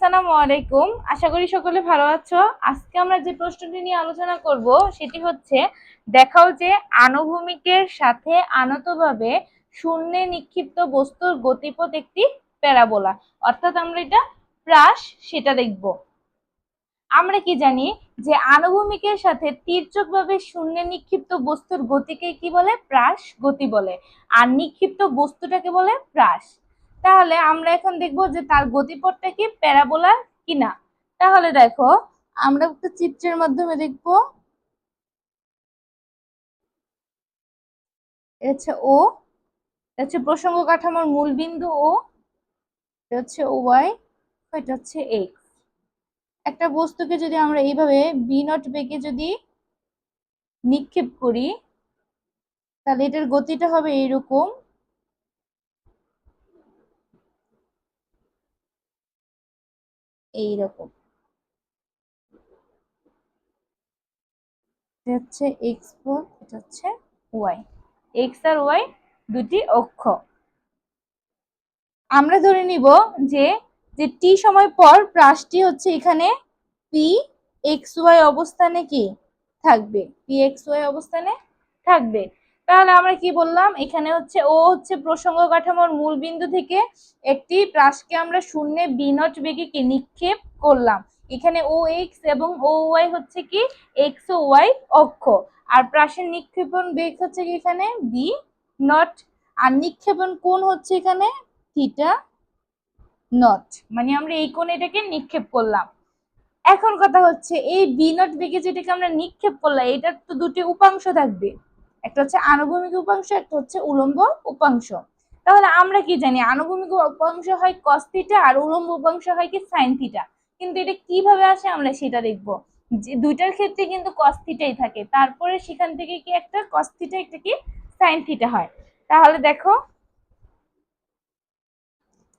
আসসালামু আলাইকুম। আশা করি সকলে ভালো আছো। আজকে আমরা যে প্রশ্নটি নিয়ে আলোচনা করব, সেটি হচ্ছে, দেখাও যে আনুভূমিকের সাথে আনতভাবে শূন্যে নিক্ষিপ্ত বস্তুর গতিপথ একটি প্যারাবোলা। অর্থাৎ আমরা এটা প্রাস সেটা দেখব। আমরা কি জানি যে আনুভূমিকের সাথে তীর্যকভাবে শূন্যে নিক্ষিপ্ত বস্তুর গতিকে কি বলে? প্রাস গতি বলে। আর নিক্ষিপ্ত বস্তুটাকে বলে প্রাস তাহলে আমরা এখন দেখব যে তার গতিপথটা কি, প্যারাবোলা কিনা। তাহলে দেখো, আমরা একটা চিত্রের মাধ্যমে দেখব। হচ্ছে ও হচ্ছে প্রসঙ্গ কাঠামোর মূল বিন্দু ও হচ্ছে ওয়াই এটা হচ্ছে এক্স একটা বস্তুকে যদি আমরা এইভাবে বি নট বেগে যদি নিক্ষেপ করি, তাহলে এটার গতিটা হবে এইরকম এক্স ফোর এটা হচ্ছে ওয়াই এক্স আর ওয়াই দুটি অক্ষ। আমরা ধরে নিব যে যে টি সময় পর প্রাসটি হচ্ছে এখানে পি এক্স ওয়াই অবস্থানে কি থাকবে? পি এক্স ওয়াই অবস্থানে থাকবে। তাহলে আমরা কি বললাম? এখানে হচ্ছে ও হচ্ছে প্রসঙ্গ কাঠামোর মূল বিন্দু থেকে একটি প্রাসকে আমরা শূন্যে বি নট বেগে নিক্ষেপ করলাম। এখানে ও এক্স এবং ও ওয়াই হচ্ছে কি? এক্স ও ওয়াই অক্ষ। আর প্রাসের নিক্ষেপণ বেগ হচ্ছে কি এখানে? বি নট আর নিক্ষেপণ কোণ হচ্ছে এখানে? থিটা নট মানে আমরা এই কোণে এটাকে নিক্ষেপ করলাম। এখন কথা হচ্ছে, এই বি নট বেগে যেটাকে আমরা নিক্ষেপ করলাম, এটার তো দুটি উপাংশ থাকবে। একটা হচ্ছে আনুভূমিক উপাংশ, একটা হচ্ছে উলম্ব উপাংশ। তাহলে আমরা কি জানি? আনুভূমিক উপাংশ হয় কস থিটা আর উলম্ব উপাংশ হয় কি সাইন থিটা কিন্তু এটা কীভাবে আসে আমরা সেটা দেখব। যে দুইটার ক্ষেত্রে কিন্তু কস থিটাই থাকে। তারপরে সেখান থেকে কি একটা কস থিটা একটা কি সাইন থিটা হয়। তাহলে দেখো,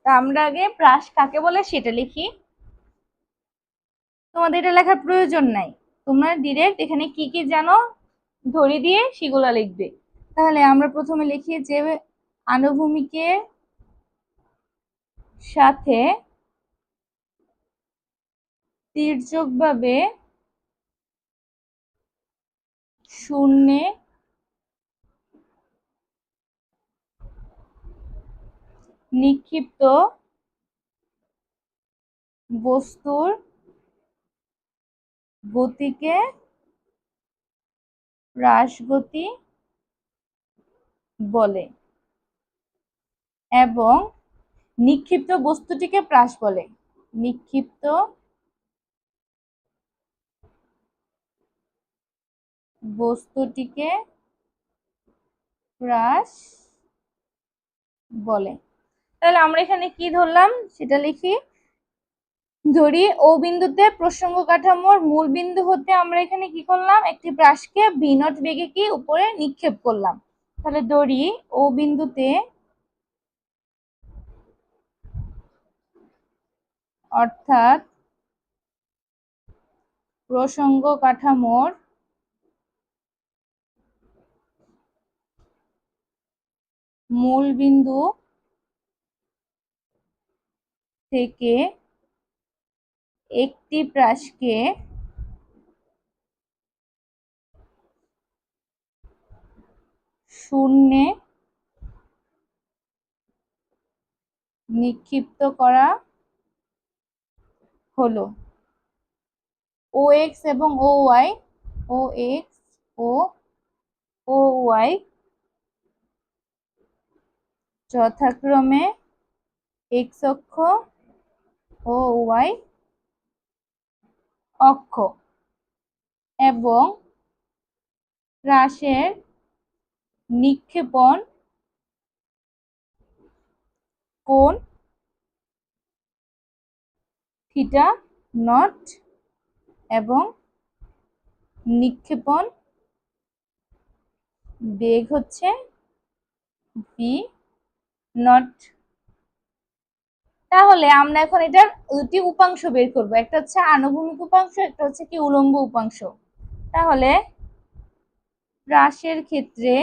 তা আমরা আগে প্রাস কাকে বলে সেটা লিখি। তোমাদের এটা লেখার প্রয়োজন নাই। তোমরা ডিরেক্ট এখানে কি কি জানো? ধরে দিয়ে সেগুলো লিখবে। তাহলে আমরা প্রথমে লিখি যে আনুভূমিকের সাথে তির্যকভাবে শূন্যে নিক্ষিপ্ত বস্তুর গতিকে হ্রাসগতি বলে এবং নিক্ষিপ্ত বস্তুটিকে প্রাস বলে। নিক্ষিপ্ত বস্তুটিকে প্রাস বলে। তাহলে আমরা এখানে কি ধরলাম? সেটা লিখি। ধরি, ও বিন্দুতে প্রসঙ্গ কাঠামোর মূল বিন্দু হতে আমরা এখানে কি করলাম? একটি প্রাসকে ভি নট বেগে কি উপরে নিক্ষেপ করলাম। তাহলে ধরি, ও বিন্দুতে অর্থাৎ প্রসঙ্গ কাঠামোর মূল বিন্দু থেকে একটি প্রাসকে শূন্যে নিক্ষিপ্ত করা হলো। ও এক্স এবং ও ওয়াই ও এক্স ও ও ওয়াই যথাক্রমে এক্স অক্ষ ও ওয়াই অক্ষ এবং হ্রাসের নিক্ষেপণ কোণ থিটা নট এবং নিক্ষেপণ বেগ হচ্ছে ভি নট। তাহলে আমরা এখন এটার দুটি উপাংশ বের করব। একটা হচ্ছে আনুভূমিক উপাংশ, একটা হচ্ছে কি উলম্ব উপাংশ। তাহলে হ্রাসের ক্ষেত্রে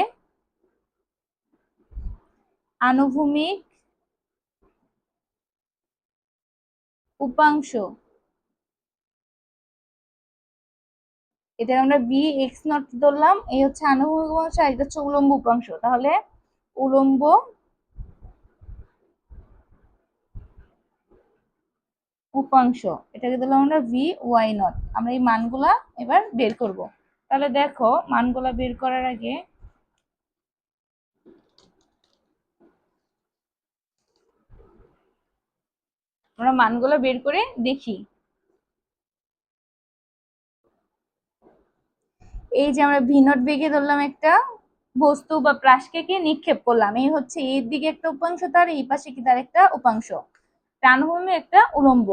আনুভূমিক উপাংশ এটা আমরা বি এক্স নট ধরলাম, এই হচ্ছে আনুভূমিক উপাংশ আর এটা হচ্ছে উলম্ব উপাংশ। তাহলে উলম্ব উপাংশ, এটাকে দিলাম আমরা ভি ওয়াই নট আমরা এই মানগুলা এবার বের করব। তাহলে দেখো, মানগুলা বের করার আগে আমরা মানগুলো বের করে দেখি। এই যে আমরা ভিনট বেগে ধরলাম একটা বস্তু বা প্লাস্টিকে নিক্ষেপ করলাম। এই হচ্ছে এর দিকে একটা উপাংশ, তার এই পাশে কি তার একটা উপাংশ। টানভূমি একটা উলম্ব।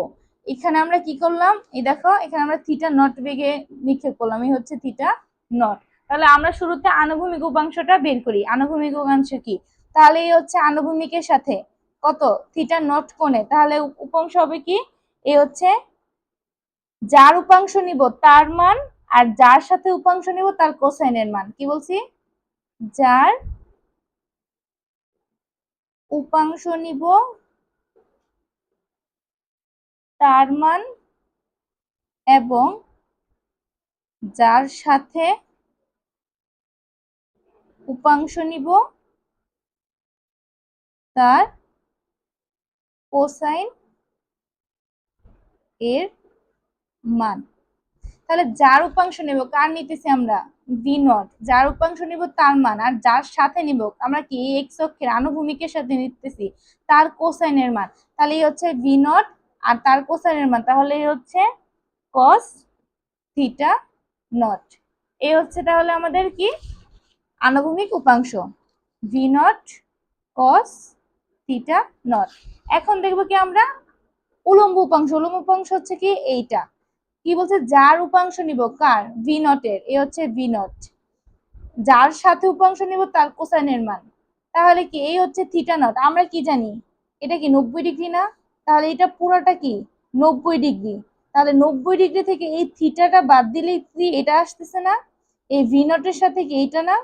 এখানে আমরা কি করলাম? এই দেখো, এখানে আমরা থিটা নট বেগে নিক্ষেপ করলাম। এই হচ্ছে থিটা নট তাহলে আমরা শুরুতে আনুভূমিক উপাংশটা বের করি। আনুভূমিক উপাংশ কি? তাহলে এই হচ্ছে আনুভূমিকের সাথে। কত? থিটা নট কোণে। তাহলে উপাংশ হবে কি? এ হচ্ছে যার উপাংশ নিব তার মান, আর যার সাথে উপাংশ নিব তার কোসাইনের মান। কি বলছি? যার উপাংশ নিব তার মান এবং যার সাথে উপাংশ নিব, তার কোসাইন এর মান। তাহলে যার উপাংশ নেব, কার নিতেছি আমরা? V nought. যার উপাংশ নিব, তার মান। আর যার সাথে নিব, আমরা কি এক্স অক্ষের আনুভূমিকের সাথে নিতেছি, তার কোসাইনের মান। তাহলে হচ্ছে ভি নট আর তার কোসাইনের মান, তাহলে হচ্ছে কস থিটা নট এই হচ্ছে তাহলে আমাদের কি? আনুভূমিক উপাংশ। V nought cos theta nought এখন দেখব কি আমরা? উলম্ব উপাংশ। উলম্ব উপাংশ হচ্ছে কি? এইটা। কি বলছে? যার উপাংশ নিব কার? ভি নটের এ হচ্ছে ভি নট যার সাথে উপাংশ নিব তার কোসাইনের মান। তাহলে কি? এই হচ্ছে থিটা নট আমরা কি জানি? এটা কি নব্বই ডিগ্রি না? তাহলে এটা পুরোটা কি? নব্বই ডিগ্রি। তাহলে নব্বই ডিগ্রি থেকে এই থিটাটা বাদ দিলেই কি এটা আসতেছে না? এই ভি নটের সাথে কি এইটা না?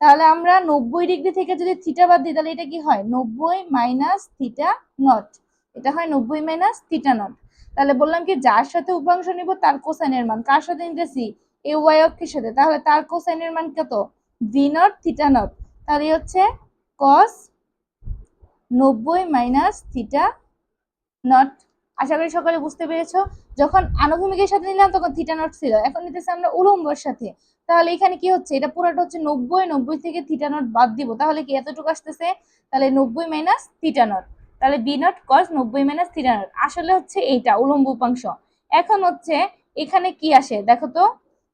তাহলে আমরা নব্বই ডিগ্রি থেকে যদি থিটা বাদ দিই, তাহলে এটা কি হয়? নব্বই মাইনাস থিটা নট এটা হয় নব্বই মাইনাস থিটা নট তাহলে বললাম কি, যার সাথে উপাংশ নিব, তার কোসাইনের মান। কার সাথে নিতেছি? এ ওয়াই অক্ষের সাথে। তাহলে তার কোসাইনের মান কত? ভি নট থিটা নট তাহলে হচ্ছে কস নব্বই মাইনাস থিটা নট আশা করি সকালে বুঝতে পেরেছ। যখন আনুভূমিকের সাথে নিলাম, তখন থিটা নট ছিল। এখন নিতেছি আমরা উলম্বর সাথে। তাহলে এখানে কি হচ্ছে? এটা পুরোটা হচ্ছে নব্বই নব্বই থেকে থিটা নট বাদ দিব। তাহলে কি এতটুকু আসতেছে? তাহলে নব্বই মাইনাস থিটা নট তাহলে বি নট কস নব্বই মাইনাস থিটা নট আসলে হচ্ছে এইটা, উলম্ব উপাংশ। এখন হচ্ছে এখানে কি আসে? দেখো তো,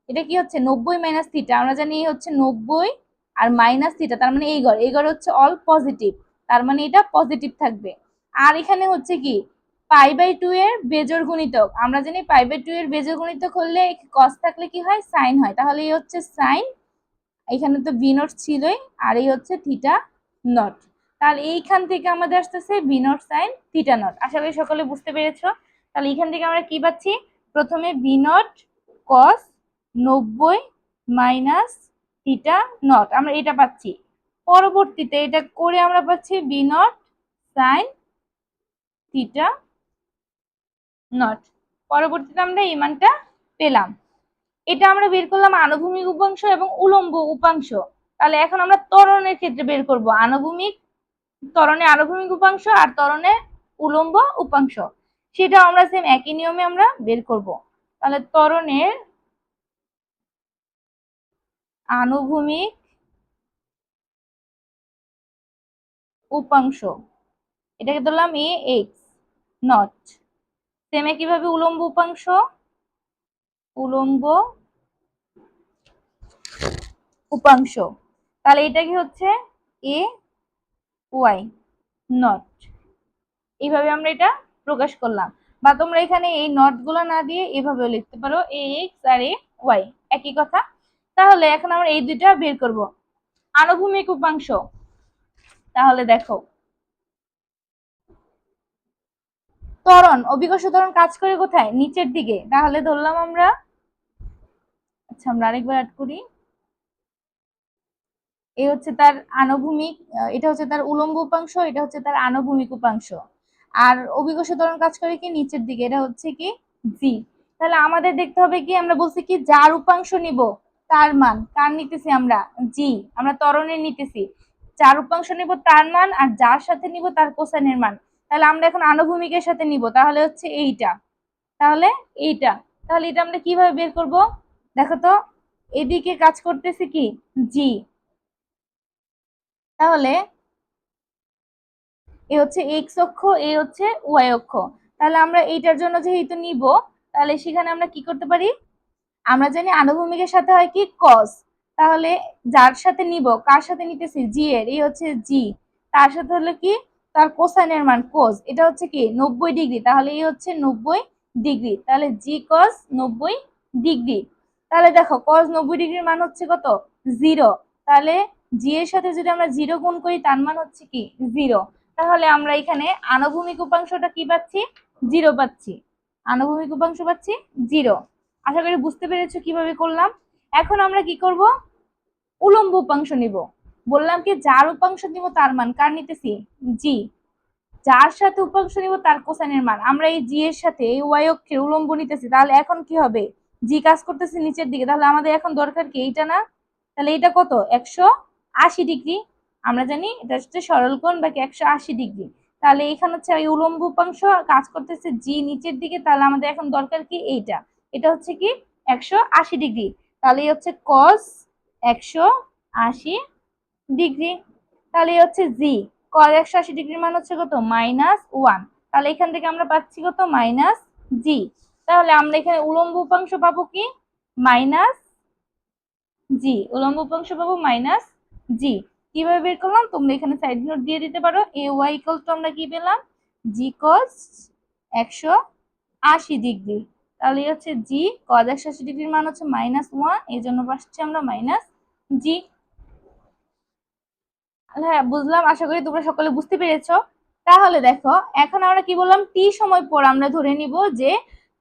এটা কি হচ্ছে? নব্বই মাইনাস থিটা আমরা জানি এই হচ্ছে নব্বই আর মাইনাস থিটা তার মানে এই ঘর। এই ঘর হচ্ছে অল পজিটিভ তার মানে এটা পজিটিভ থাকবে। আর এখানে হচ্ছে কি? পাই বাই টু এর বেজোর গুণিতক। আমরা জানি পাই বাই টু এর বেজোর গুণিতক হলে কস থাকলে কি হয়? সাইন হয়। তাহলে এই হচ্ছে সাইন এখানে তো বি নট ছিলই, আর এই হচ্ছে থিটা নট তাহলে এইখান থেকে আমাদের আসতেছে B nought sine theta nought আশা করি সকলে বুঝতে পেরেছ। তাহলে এইখান থেকে আমরা কি পাচ্ছি? প্রথমে বি নট কস নব্বই মাইনাস থিটা নট আমরা এটা পাচ্ছি। পরবর্তীতে এটা করে আমরা পাচ্ছি B nought sine theta nought পরবর্তীতে আমরা এই মানটা পেলাম। এটা আমরা বের করলাম আনুভূমিক উপাংশ এবং উলম্ব উপাংশ। তাহলে এখন আমরা ত্বরণের ক্ষেত্রে বের করব। আনুভূমিক ত্বরণে আনুভূমিক উপাংশ আর ত্বরণে উলম্ব উপাংশ। সেটা আমরা সেম একই নিয়মে আমরা বের করব। তাহলে ত্বরণের আনুভূমিক উপাংশ। এটাকে ধরলাম এ এক্স নট সেমে কীভাবে উলম্ব উপাংশ? উলম্ব উপাংশ। তাহলে এটা কি হচ্ছে? এ ওয়াই নট এইভাবে আমরা এটা প্রকাশ করলাম। বা তোমরা এখানে এই নটগুলো না দিয়ে এভাবে লিখতে পারো। এ এক্স আর এ ওয়াই একই কথা। তাহলে এখন আমরা এই দুইটা বের করব। আনুভূমিক উপাংশ। তাহলে দেখো ত্বরণ, অভিকর্ষ ত্বরণ কাজ করে কোথায়? নিচের দিকে। তাহলে ধরলাম আমরা আচ্ছা আমরা আরেকবার অ্যাড করি। এই হচ্ছে তার আনুভূমিক এটা হচ্ছে তার উলম্ব উপাংশ, এটা হচ্ছে তার আনুভূমিক উপাংশ। আর অভিকর্ষ ত্বরণ কাজ করে কি? নিচের দিকে। এটা হচ্ছে কি? জি তাহলে আমাদের দেখতে হবে কি? আমরা বলছি কি, যার উপাংশ নিব, তার মান। কার নিতেছি আমরা? জি আমরা ত্বরণের নিতেছি। যার উপাংশ নিব, তার মান, আর যার সাথে নিব, তার কোসাইনের মান। তাহলে আমরা এখন আনুভূমিকের সাথে নিব, তাহলে হচ্ছে এইটা। তাহলে এইটা। তাহলে এটা আমরা কীভাবে বের করব? দেখো তো, এদিকে কাজ করতেছে কি? জি। তাহলে এ হচ্ছে এক্স অক্ষ, এ হচ্ছে ওয়াই অক্ষ। তাহলে আমরা এইটার জন্য যেহেতু নিব, তাহলে সেখানে আমরা কি করতে পারি? আমরা জানি আনুভূমিকের সাথে হয় কি? কস তাহলে যার সাথে নিব, কার সাথে নিতেছি? জি এর। এই হচ্ছে জি তার সাথে হলো কি? তার কোসাইনের মান কোস এটা হচ্ছে কি নব্বই ডিগ্রি তাহলে এই হচ্ছে নব্বই ডিগ্রি তাহলে জি কস নব্বই ডিগ্রি তাহলে দেখো কস নব্বই ডিগ্রির মান হচ্ছে কত? জিরো তাহলে জি এর সাথে যদি আমরা জিরো গুণ করি, তার মান হচ্ছে কি? জিরো তাহলে আমরা এখানে আনুভূমিক উপাংশটা কি পাচ্ছি? জিরো পাচ্ছি, আনুভূমিক উপাংশ পাচ্ছি জিরো আশা করি বুঝতে পেরেছ কীভাবে করলাম? এখন আমরা কি করব? উলম্ব উপাংশ নিব। বললাম কি, যার উপাংশ নিব তার মান। কার নিতেছি? জি। যার সাথে উপাংশ নিব তার কোসাইনের মান। আমরা এই জি এর সাথে এই ওয়াই অক্ষের উলম্ব নিতেছি, তাহলে এখন কি হবে? জি কাজ করতেছে নিচের দিকে, তাহলে আমাদের এখন দরকার কি এইটা না? তাহলে এটা কত? একশো আশি ডিগ্রি। আমরা জানি এটা হচ্ছে সরল কোণ, বাকি একশো আশি ডিগ্রি। তাহলে এখানে হচ্ছে এই উলম্ব উপাংশ কাজ করতেছে জি নিচের দিকে, তাহলে আমাদের এখন দরকার কি এইটা? এটা হচ্ছে কি একশো আশি ডিগ্রি। তাহলে হচ্ছে কস একশো আশি ডিগ্রি। তাহলে হচ্ছে জি। কস একশো আশি ডিগ্রির মান হচ্ছে কত? Minus one. তাহলে এখান থেকে আমরা পাচ্ছি কত? Minus G. তাহলে আমরা এখানে উলম্ব উপাংশ পাবো কি? Minus G. উলম্ব উপাংশ পাবো মাইনাস জি। কীভাবে বের করলাম? তোমরা এখানে সাইড নোট দিয়ে দিতে পারো। এ ওয়াই ইকুয়াল টু আমরা কি পেলাম? জি কস একশো আশি ডিগ্রি। তাহলে হচ্ছে জি। কজ একশো আশি ডিগ্রির মান হচ্ছে মাইনাস ওয়ান। এই জন্য পাচ্ছি আমরা মাইনাস জি। হ্যাঁ বুঝলাম। আশা করি তোমরা সকলে বুঝতে পেরেছ। তাহলে দেখো, এখন আমরা কি বললাম? টি সময় পর আমরা ধরে নিব যে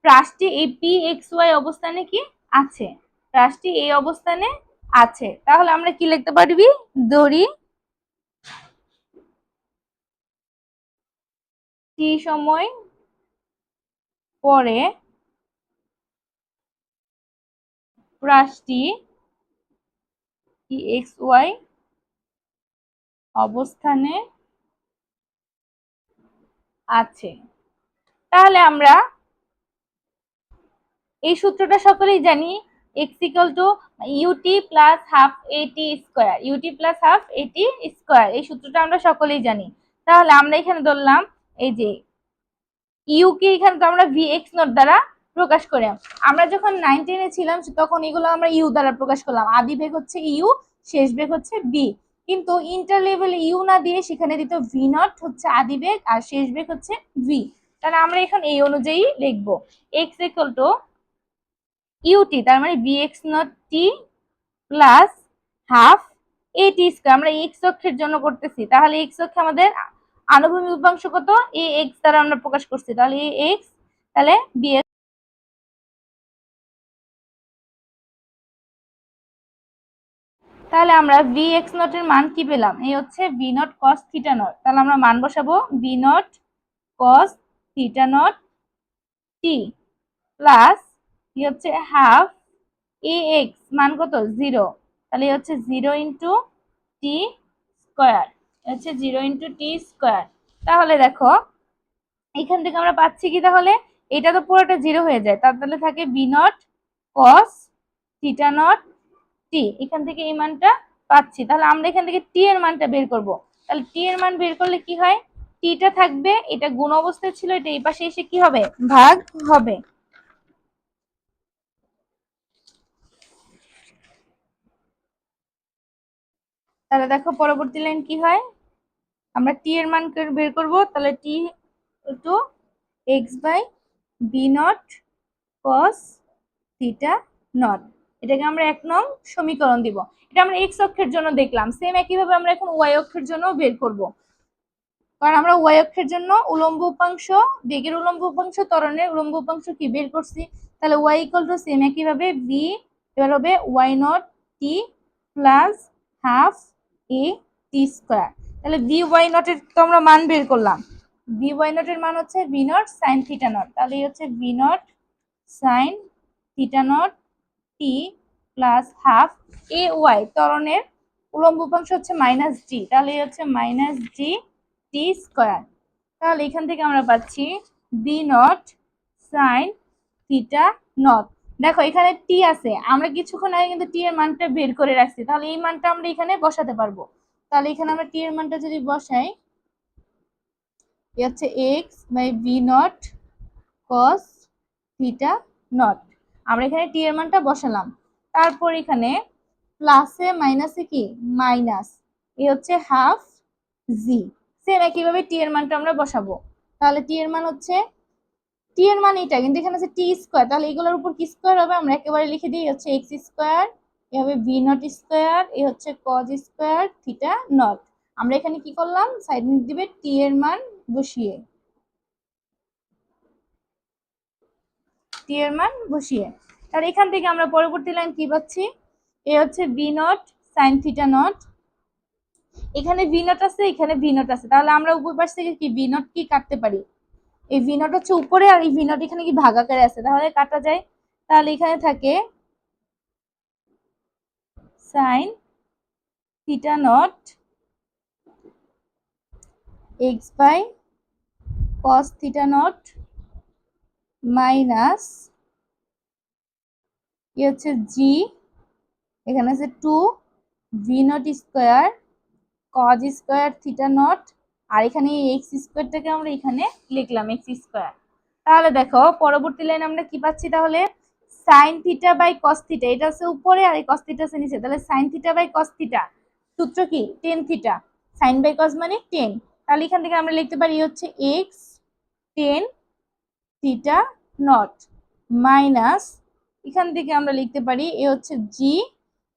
প্রাসটি এই পি এক্স ওয়াই অবস্থানে কি আছে? প্রাসটি এই অবস্থানে আছে। তাহলে আমরা কি লিখতে পারবি? দড়ি টি সময় পরে প্রাসটি এক্স ওয়াই অবস্থানে আছে। তাহলে আমরা এই সূত্রটা সকলেই জানি X equal to UT plus half AT square UT plus half AT square এই সূত্রটা আমরা সকলেই জানি। তাহলে আমরা এখানে ধরলাম, এই যে ইউ কে এখানে তো আমরা ভি এক্স নোট দ্বারা প্রকাশ করে আমরা যখন নাইন টেনে ছিলাম, তখন এগুলো আমরা ইউ দ্বারা প্রকাশ করলাম। আদি বেগ হচ্ছে ইউ শেষ বেগ হচ্ছে বি কিন্তু ইন্টার লেভেলে ইউ না দিয়ে সেখানে দিত ভি নট হচ্ছে আদি বেগ আর শেষ বেগ হচ্ছে ভি তাহলে আমরা এখন এই অনুযায়ী লিখব। এক্স ইকুয়াল টু ইউটি তার মানে B X nought T plus half A T square আমরা এক্স অক্ষের জন্য করতেছি। তাহলে এক্স অক্ষে আমাদের আনুভূমিক উপাংশ কত? এ এক্স দ্বারা আমরা প্রকাশ করছি। তাহলে এ এক্স তাহলে বি তাহলে আমরা ভি এক্স নটের মান কি পেলাম? এই হচ্ছে V nought cos theta nought তাহলে আমরা মান বসাবো V nought cos theta nought T plus কি হচ্ছে হাফ এ এক্স মান কত? জিরো তাহলে হচ্ছে জিরো ইন্টু টি স্কোয়ার হচ্ছে জিরো ইন্টু টি স্কোয়ার তাহলে দেখো, এখান থেকে আমরা পাচ্ছি কি তাহলে? এটা তো পুরোটা জিরো হয়ে যায়। তার তাহলে থাকে B nought cos theta nought T, এখান থেকে এই মানটা পাচ্ছি। তাহলে আমরা এখান থেকে টি এর মানটা বের করব। তাহলে টি এর মান বের করলে কি হয়? টিটা থাকবে, এটা গুণ অবস্থায় ছিল, এটা এই পাশে এসে কি হবে? ভাগ হবে। তাহলে দেখো পরবর্তী লাইন কি হয়? আমরা টি এর মান বের করব। তাহলে T to X by B nought cos theta nought. এটাকে আমরা এক নং সমীকরণ দিব। এটা আমরা এক্স অক্ষের জন্য দেখলাম। সেম একইভাবে আমরা এখন ওয়াই অক্ষের জন্য বের করব। কারণ আমরা ওয়াই অক্ষের জন্য উলম্ব উপাংশ, বেগের উলম্ব উপাংশ, ত্বরণের উলম্ব উপাংশ কি বের করছি? তাহলে ওয়াই ইকুয়াল টু সেম একইভাবে ভি এবার হবে Y nought T plus half A T square তাহলে ভি ওয়াই নটের তো আমরা মান বের করলাম। বি ওয়াই নটের মান হচ্ছে B nought sine theta nought তাহলে এই হচ্ছে B nought sine theta nought T plus half A Y ত্বরণের উলম্ব উপাংশ হচ্ছে মাইনাস জি তাহলে হচ্ছে মাইনাস জি টি স্কোয়ার তাহলে এখান থেকে আমরা পাচ্ছি B nought sine theta nought দেখো, এখানে টি আছে, আমরা কিছুক্ষণ আগে কিন্তু টি এর মানটা বের করে রাখছি, তাহলে এই মানটা আমরা এখানে বসাতে পারব। তাহলে এখানে আমরা টি এর মানটা যদি বসাই এ হচ্ছে X by B nought cos theta nought আমরা এখানে টি এর মানটা বসালাম। তারপর এখানে প্লাসে মাইনাসে কি? মাইনাস এ হচ্ছে হাফ জি সেম একইভাবে টি এর মানটা আমরা বসাবো। তাহলে টি এর মান হচ্ছে টি এর মান এটা কিন্তু এখানে আছে টি স্কোয়ার তাহলে এগুলোর উপর কি স্কোয়ার হবে? আমরা একেবারে লিখে দিই হচ্ছে এক্স স্কোয়ার এ হবে ভি নট স্কোয়ার এ হচ্ছে কজ স্কোয়ার থিটা নট আমরা এখানে কি করলাম? সাইড দিবে টি এর মান বসিয়ে। টি এর মান বসিয়ে। তাহলে এখান থেকে আমরা পরবর্তী লাইন কি পাচ্ছি? এ হচ্ছে B nought sine theta nought এখানে ভি নট আছে, এখানে ভি নট আছে। তাহলে আমরা উপর পাশ থেকে কি ভি নট কি কাটতে পারি? এই ভি নট হচ্ছে উপরে আর এই ভি নট এখানে কি ভাগাকারে আছে? তাহলে কাটা যায়। তাহলে এখানে থাকে sine theta nought X by cos theta nought minus ই হচ্ছে জি এখানে আছে two V nought square cos square theta nought আর এখানে এক্স স্কোয়ারটাকে আমরা এখানে লিখলাম এক্স স্কোয়ার তাহলে দেখো, পরবর্তী লাইন আমরা কি পাচ্ছি তাহলে? Sine theta by cos theta এটা হচ্ছে উপরে আর এই কস থিটা আছে নিচে। তাহলে sine theta by cos theta সূত্র কি? Tan theta sine by cos মানে টেন তাহলে এখান থেকে আমরা লিখতে পারি হচ্ছে X tan theta nought minus এখান থেকে আমরা লিখতে পারি এ হচ্ছে জি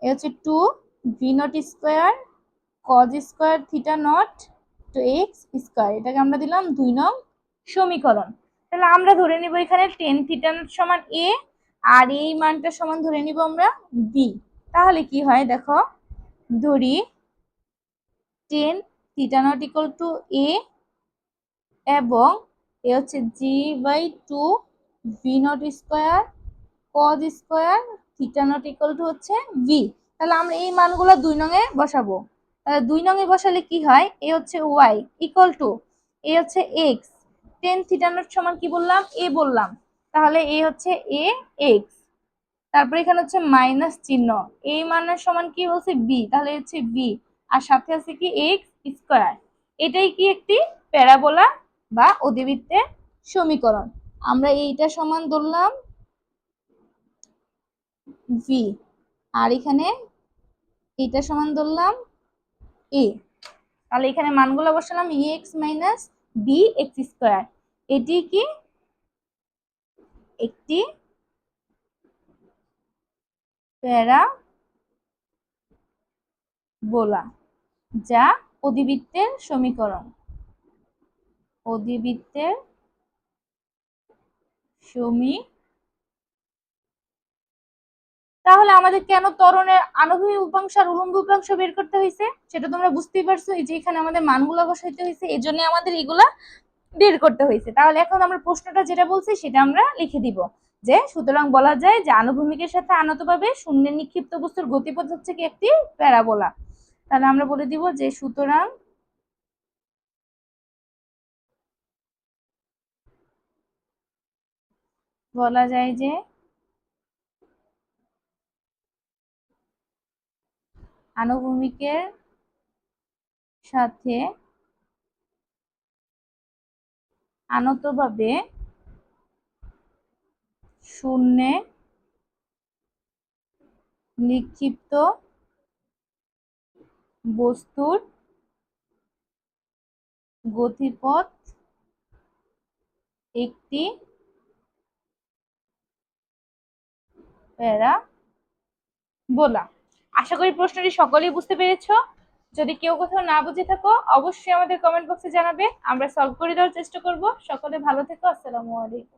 এ হচ্ছে two V nought square cos square theta nought to X square এটাকে আমরা দিলাম দুই নং সমীকরণ। তাহলে আমরা ধরে নিব এখানে টেন থিটা সমান এ আর এই মানটা সমান ধরে নিব আমরা বি তাহলে কি হয় দেখো, ধরি tan theta nought equal to A এবং এ হচ্ছে G by two V nought square cos square theta nought equal to হচ্ছে ভি তাহলে আমরা এই মানগুলো দুই নঙে বসাবো। তাহলে দুই নঙে বসালে কি হয়? এ হচ্ছে ওয়াই ইকুয়াল টু এ হচ্ছে এক্স টেন থিটা নট সমান কি বললাম? এ বললাম। তাহলে এ হচ্ছে এ এক্স তারপরে এখানে হচ্ছে মাইনাস চিহ্ন। এই মানের সমান কি বলছে? বি তাহলে হচ্ছে বি আর সাথে আছে কি? এক্স স্কোয়ার এটাই কি একটি প্যারাবোলা বা অধিবৃত্তের সমীকরণ। আমরা এইটা সমান ধরলাম ভি আর এখানে এইটা সমান ধরলাম এ তাহলে এখানে মানগুলো বসালাম E X minus B X square এটি কি? একটি প্যারা বোলা যা অধিবৃত্তের সমীকরণ। অধিবৃত্তের সমীকরণ তাহলে আমাদের কেন ত্বরণের আনুভূমিক উপাংশ আর উলম্ব উপাংশ বের করতে হয়েছে? সেটা তোমরা বুঝতেই পারছ, এই যে এখানে আমাদের মানগুলো বসাইতে হয়েছে এই জন্য আমাদের এগুলা বের করতে হয়েছে। তাহলে এখন আমরা প্রশ্নটা যেটা বলছি, সেটা আমরা লিখে দিব যে, সুতরাং বলা যায় যে আনুভূমিকের সাথে আনতভাবে শূন্যের নিক্ষিপ্ত বস্তুর গতিপথ হচ্ছে কি একটি প্যারাবোলা। তাহলে আমরা বলে দিব যে সুতরাং বলা যায় যে আনুভূমিকের সাথে আনতভাবে শূন্যে নিক্ষিপ্ত বস্তুর গতিপথ একটি প্যারা বলা। আশা করি প্রশ্নটি সকলেই বুঝতে পেরেছ। যদি কেউ কোথাও না বুঝে থাকো, অবশ্যই আমাদের কমেন্ট বক্সে জানাবে। আমরা সলভ করে দেওয়ার চেষ্টা করব। সকলে ভালো থেকো, আসসালামু আলাইকুম।